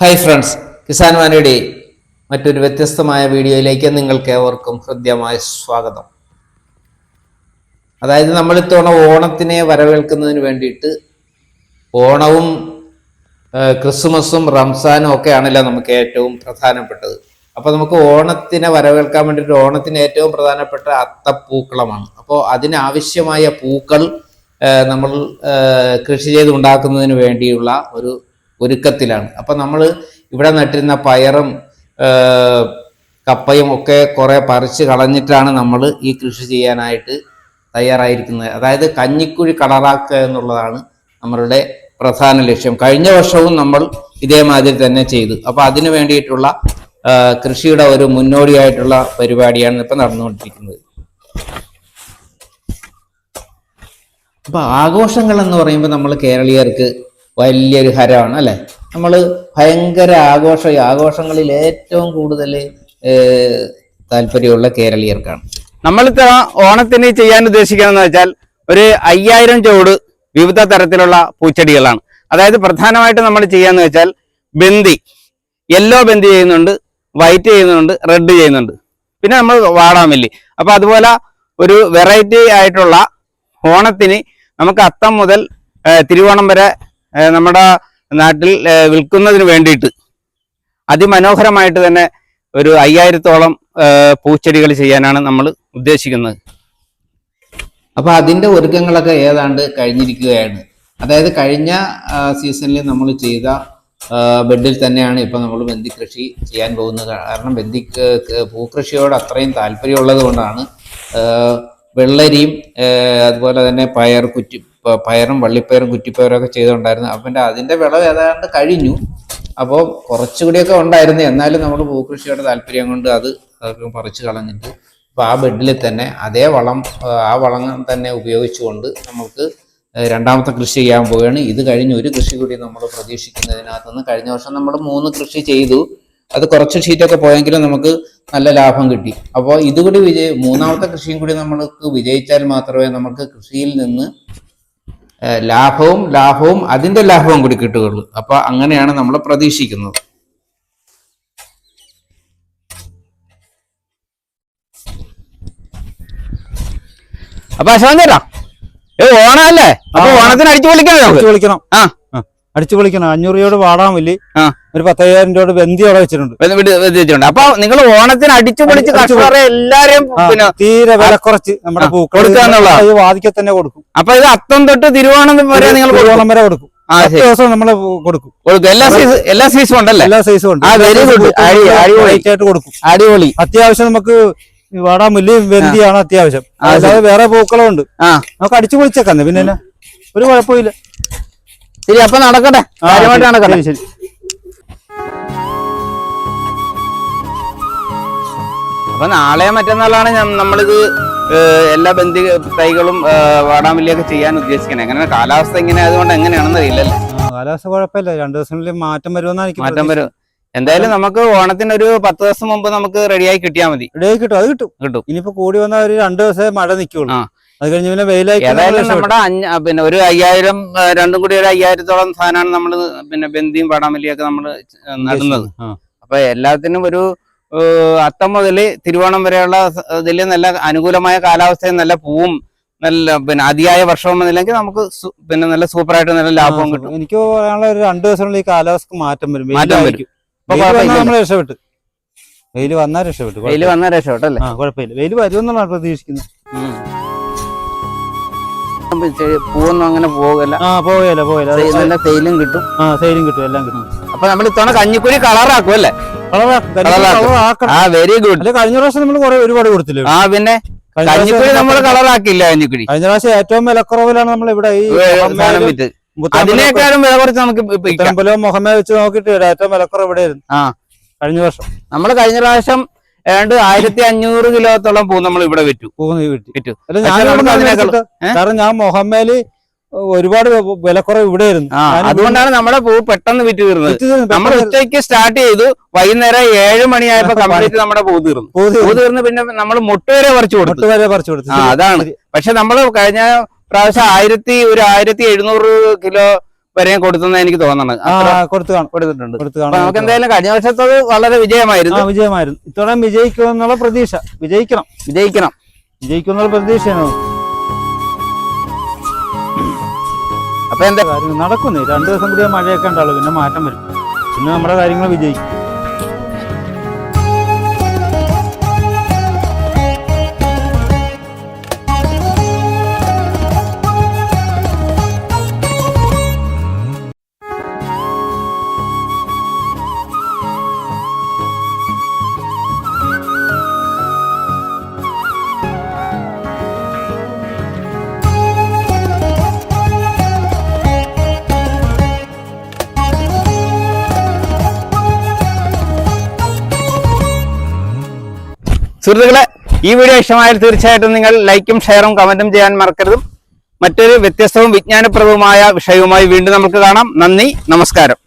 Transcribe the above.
Hi friends Kisan വാനിയുടെ മറ്റൊരു വ്യത്യസ്തമായ വീഡിയോയിലേക്ക് നിങ്ങൾക്ക് ഏവർക്കും ഹൃദ്യമായ സ്വാഗതം. അതായത് നമ്മൾ ഇത്തവണ ഓണത്തിനെ വരവേൽക്കുന്നതിന് വേണ്ടിയിട്ട് ഓണവും ക്രിസ്മസും റംസാനും ഒക്കെ ആണല്ലോ നമുക്ക് ഏറ്റവും പ്രധാനപ്പെട്ടത്. അപ്പോൾ നമുക്ക് ഓണത്തിനെ വരവേൽക്കാൻ വേണ്ടിയിട്ട് ഓണത്തിന് ഏറ്റവും പ്രധാനപ്പെട്ട അത്തപ്പൂക്കളമാണ് അപ്പോൾ അതിനാവശ്യമായ പൂക്കൾ നമ്മൾ കൃഷി ചെയ്ത് ഉണ്ടാക്കുന്നതിന് വേണ്ടിയുള്ള ഒരു ഒരുക്കത്തിലാണ്. അപ്പം നമ്മൾ ഇവിടെ നട്ടിരുന്ന പയറും കപ്പയും ഒക്കെ കുറേ പറിച്ച് കളഞ്ഞിട്ടാണ് നമ്മൾ ഈ കൃഷി ചെയ്യാനായിട്ട് തയ്യാറായിരിക്കുന്നത്. അതായത് കഞ്ഞിക്കുഴി കളറാക്കുക എന്നുള്ളതാണ് നമ്മളുടെ പ്രധാന ലക്ഷ്യം. കഴിഞ്ഞ വർഷവും നമ്മൾ ഇതേമാതിരി തന്നെ ചെയ്തു. അപ്പോൾ അതിനു വേണ്ടിയിട്ടുള്ള കൃഷിയുടെ ഒരു മുന്നോടിയായിട്ടുള്ള പരിപാടിയാണ് ഇപ്പൊ നടന്നുകൊണ്ടിരിക്കുന്നത്. അപ്പോൾ ആഘോഷങ്ങൾ എന്ന് പറയുമ്പോൾ നമ്മൾ കേരളീയർക്ക് വലിയൊരു ഹരമാണ് അല്ലെ? നമ്മൾ ഭയങ്കര ആഘോഷ ആഘോഷങ്ങളിൽ ഏറ്റവും കൂടുതൽ താല്പര്യമുള്ള കേരളീയർക്കാണ്. നമ്മളിത്ത ഓണത്തിന് ചെയ്യാൻ ഉദ്ദേശിക്കുന്നതെന്ന് വെച്ചാൽ ഒരു അയ്യായിരം ചുവട് വിവിധ തരത്തിലുള്ള പൂച്ചെടികളാണ്. അതായത് പ്രധാനമായിട്ട് നമ്മൾ ചെയ്യാന്ന് വെച്ചാൽ ബന്തി. യെല്ലോ ബന്തി ചെയ്യുന്നുണ്ട് വൈറ്റ് ചെയ്യുന്നുണ്ട് റെഡ് ചെയ്യുന്നുണ്ട്. പിന്നെ നമ്മൾ വാടാമല്ലി. അപ്പൊ അതുപോലെ ഒരു വെറൈറ്റി ആയിട്ടുള്ള ഓണത്തിന് നമുക്ക് അത്തം മുതൽ തിരുവോണം വരെ നമ്മുടെ നാട്ടിൽ വിൽക്കുന്നതിന് വേണ്ടിയിട്ട് അതിമനോഹരമായിട്ട് തന്നെ ഒരു അയ്യായിരത്തോളം പൂച്ചെടികൾ ചെയ്യാനാണ് നമ്മൾ ഉദ്ദേശിക്കുന്നത്. അപ്പൊ അതിന്റെ ഒരുക്കങ്ങളൊക്കെ ഏതാണ്ട് കഴിഞ്ഞിരിക്കുകയാണ്. അതായത് കഴിഞ്ഞ സീസണിൽ നമ്മൾ ചെയ്ത ബെഡിൽ തന്നെയാണ് ഇപ്പൊ നമ്മൾ ബന്ദി കൃഷി ചെയ്യാൻ പോകുന്നത്. കാരണം ബന്ദി പൂക്കൃഷിയോട് അത്രയും താല്പര്യമുള്ളത് കൊണ്ടാണ് വെള്ളരിയും അതുപോലെ തന്നെ പയർ കുറ്റി പയറും വള്ളിപ്പയറും കുറ്റിപ്പയറും ഒക്കെ ചെയ്തുകൊണ്ടായിരുന്നു. അപ്പം അതിന്റെ വിളവ് ഏതാണ്ട് കഴിഞ്ഞു. അപ്പോൾ കുറച്ചുകൂടിയൊക്കെ ഉണ്ടായിരുന്നു. എന്നാലും നമ്മൾ ഭൂകൃഷിയുടെ താല്പര്യം കൊണ്ട് അത് പറിച്ചു കളഞ്ഞിട്ട് അപ്പോൾ ആ ബെഡിൽ തന്നെ അതേ വളം ആ, വളം തന്നെ ഉപയോഗിച്ചുകൊണ്ട് നമുക്ക് രണ്ടാമത്തെ കൃഷി ചെയ്യാൻ പോവുകയാണ്. ഇത് കഴിഞ്ഞ് ഒരു കൃഷി കൂടി നമ്മൾ പ്രതീക്ഷിക്കുന്നതിനകത്തുനിന്ന് കഴിഞ്ഞ വർഷം നമ്മൾ മൂന്ന് കൃഷി ചെയ്തു. അത് കുറച്ച് ഷീറ്റൊക്കെ പോയെങ്കിലും നമുക്ക് നല്ല ലാഭം കിട്ടി. അപ്പോൾ ഇതുകൂടി വിജയ മൂന്നാമത്തെ കൃഷിയും കൂടി നമ്മൾക്ക് വിജയിച്ചാൽ മാത്രമേ നമുക്ക് കൃഷിയിൽ നിന്ന് ലാഭവും ലാഭവും അതിന്റെ ലാഭവും കൂടി കിട്ടുകയുള്ളൂ. അപ്പൊ അങ്ങനെയാണ് നമ്മൾ പ്രതീക്ഷിക്കുന്നത്. അപ്പൊ അശോകൻ ചേട്ടാ ഏ ഓണല്ലേ അപ്പൊ. ഓണത്തിന് അടിച്ചു വിളിക്കണം അടിച്ചു നമുക്ക്? ആ. അടിച്ചു പൊളിക്കണം. അഞ്ഞൂറ് രൂപയോട് വാടാൻ വലിയ ഒരു പത്തയ്യായിരം രൂപയുടെ ബന്ധി അവിടെ വെച്ചിട്ടുണ്ട്. അപ്പൊ നിങ്ങൾ ഓണത്തിന് അടിച്ചു പൊളിച്ച് കർഷകരെ എല്ലാരെയും പിന്നെ തീരെ വില കുറച്ച് നമ്മുടെ പൂക്കൾ വാദിക്കെ തന്നെ കൊടുക്കും. അപ്പൊ ഇത് അത്തം തൊട്ട് തിരുവോണം വരെ നിങ്ങൾ കൊടുക്കും. തിരുവോണം വരെ കൊടുക്കും. ആ പത്ത് ദിവസം നമ്മൾ കൊടുക്കും. എല്ലാ സൈസ് എല്ലാ സൈസും ഉണ്ടല്ലേ? എല്ലാ സൈസും ഉണ്ട്. അടിപൊളി. Right ആയിട്ട് കൊടുക്കും. അടിപൊളി. അത്യാവശ്യം നമുക്ക് വാടാൻ വലിയ വെന്തിയാണ് അത്യാവശ്യം അല്ലാതെ വേറെ പൂക്കളും ഉണ്ട് നമുക്ക് അടിച്ചു പൊളിച്ചേക്കാം പിന്നെ? ഒരു കുഴപ്പമില്ല ശരി അപ്പൊ നടക്കട്ടെ. കാര്യമായിട്ട് നടക്കട്ടെ. ശരി, അപ്പൊ നാളെ മറ്റന്നാളാണ് നമ്മളിത് എല്ലാ ബന്ധി തൈകളും വാടാമല്ലിയൊക്കെ ചെയ്യാൻ ഉദ്ദേശിക്കുന്നത് എങ്ങനെ കാലാവസ്ഥ ഇങ്ങനെ അതുകൊണ്ട് എങ്ങനെയാണെന്ന് അറിയില്ലല്ലേ. കാലാവസ്ഥ കുഴപ്പമില്ല. രണ്ടു ദിവസങ്ങളിൽ മാറ്റം വരുമെന്നാണ് എനിക്ക് മാറ്റം വരും. എന്തായാലും നമുക്ക് ഓണത്തിന് ഒരു പത്ത് ദിവസം മുമ്പ് നമുക്ക് റെഡിയായി കിട്ടിയാൽ മതി. റെഡിയായി കിട്ടും. അത് കിട്ടും. കിട്ടും. ഇനിയിപ്പോ കൂടി വന്ന ഒരു രണ്ടു ദിവസമേ മഴ നിൽക്കുള്ളൂ. അത് കഴിഞ്ഞ് പിന്നെ വെയിലായി ഏതായാലും നമ്മുടെ പിന്നെ ഒരു അയ്യായിരം രണ്ടും കൂടി ഒരു അയ്യായിരത്തോളം സാധനമാണ് നമ്മൾ പിന്നെ ബന്ദിയും വാടാമല്ലിയൊക്കെ നമ്മൾ നടുന്നത്. അപ്പൊ എല്ലാത്തിനും ഒരു അത്തം മുതൽ തിരുവോണം വരെയുള്ള ഇതിൽ ഇതിൽ നല്ല അനുകൂലമായ കാലാവസ്ഥയും നല്ല പൂവും നല്ല പിന്നെ അതിയായ വർഷവും വന്നില്ലെങ്കിൽ നമുക്ക് പിന്നെ നല്ല സൂപ്പറായിട്ട് നല്ല ലാഭവും കിട്ടും. എനിക്ക് പറയാനുള്ള ഒരു രണ്ടു ദിവസങ്ങളിൽ ഈ കാലാവസ്ഥ മാറ്റം വരും. മാറ്റം വരും. വെയിൽ വന്നാൽ രക്ഷപ്പെട്ടു നമ്മൾ രക്ഷപ്പെട്ട്. വെയിൽ വന്നാൽ രക്ഷപ്പെട്ടു. വെയിൽ വന്ന രക്ഷപ്പെട്ടല്ലേ ആ കുഴപ്പമില്ല. വെയിൽ വരുമെന്നാണ് പ്രതീക്ഷിക്കുന്നത്. പൂവൊന്നും അങ്ങനെ പോകല്ല ആ അത് നല്ല തേയിലും കിട്ടും. ആ സെയിലും കിട്ടും എല്ലാം കിട്ടും. അപ്പൊ നമ്മൾ ഇത്തവണ കഞ്ഞിക്കുഴി കളറാക്കും അല്ലേ. ആ വെരി ഗുഡ് കഴിഞ്ഞ പ്രാവശ്യം നമ്മൾ കുറെ ഒരുപാട് കൊടുത്തില്ലേ? ആ പിന്നെ കഞ്ഞിക്കുഴി നമ്മൾ കളറാക്കില്ല കഞ്ഞിക്കുഴി കഴിഞ്ഞ പ്രാവശ്യം ഏറ്റവും വിലക്കുറവിലാണ് നമ്മൾ ഇവിടെ ഈ സാധനം വിറ്റ്. അതിനേക്കാളും വില കുറച്ച് നമുക്ക് ഇപ്പൊ വിൽക്കാം മുത്തമ്പലവും മുഹമ്മ വെച്ച് നോക്കിയിട്ട് ഏറ്റവും വിലക്കുറവ് ഇവിടെ ആയിരുന്നു കഴിഞ്ഞ വർഷം. നമ്മൾ കഴിഞ്ഞ പ്രാവശ്യം ഏതാണ്ട് ആയിരത്തി അഞ്ഞൂറ് കിലോത്തോളം പൂ നമ്മൾ ഇവിടെ വിറ്റു. വിറ്റു? കാരണം ഞാൻ മൊഹമ്മേൽ ഒരുപാട് വിലക്കുറവ് ഇവിടെ ആയിരുന്നു. അതുകൊണ്ടാണ് നമ്മുടെ പൂ പെട്ടെന്ന് വിറ്റ് തീർന്നത്. നമ്മൾ ഉച്ചയ്ക്ക് സ്റ്റാർട്ട് ചെയ്തു. വൈകുന്നേരം ഏഴ് മണിയായപ്പോ കംപ്ലീറ്റ് നമ്മുടെ പൂ തീർന്നു. പൂ തീർന്നു. പിന്നെ നമ്മൾ മുട്ട വരെ പറിച്ചു കൊടുത്തു. മുട്ട് വരെ പറിച്ചു കൊടുത്തു. അതാണ്. പക്ഷെ നമ്മൾ കഴിഞ്ഞ പ്രാവശ്യം ആയിരത്തി ഒരു ആയിരത്തി എഴുന്നൂറ് കിലോ വരെയും കൊടുത്തെന്ന് എനിക്ക് തോന്നുന്നത് കൊടുത്തു കൊടുത്തിട്ടുണ്ട്. കൊടുത്തു നമുക്ക് എന്തായാലും കഴിഞ്ഞ വർഷത്തത് വളരെ വിജയമായിരുന്നു. വിജയമായിരുന്നു. ഇത്തവണ വിജയിക്കുമെന്നുള്ള പ്രതീക്ഷ. വിജയിക്കണം. വിജയിക്കണം. വിജയിക്കുമെന്നുള്ള പ്രതീക്ഷയാണ്. അപ്പൊ എന്താ കാര്യം നടക്കുന്നേ. രണ്ടു ദിവസം കൂടി മഴയൊക്കെ ഉണ്ടാവുള്ളൂ പിന്നെ മാറ്റം വരും. പിന്നെ നമ്മുടെ കാര്യങ്ങൾ വിജയിക്കും. സുഹൃത്തുക്കളെ ഈ വീഡിയോ ഇഷ്ടമായാൽ തീർച്ചയായിട്ടും നിങ്ങൾ ലൈക്കും ഷെയറും കമന്റും ചെയ്യാൻ മറക്കരുതും. മറ്റൊരു വ്യത്യസ്തവും വിജ്ഞാനപ്രദവുമായ വിഷയവുമായി വീണ്ടും നമുക്ക് കാണാം. നന്ദി നമസ്കാരം.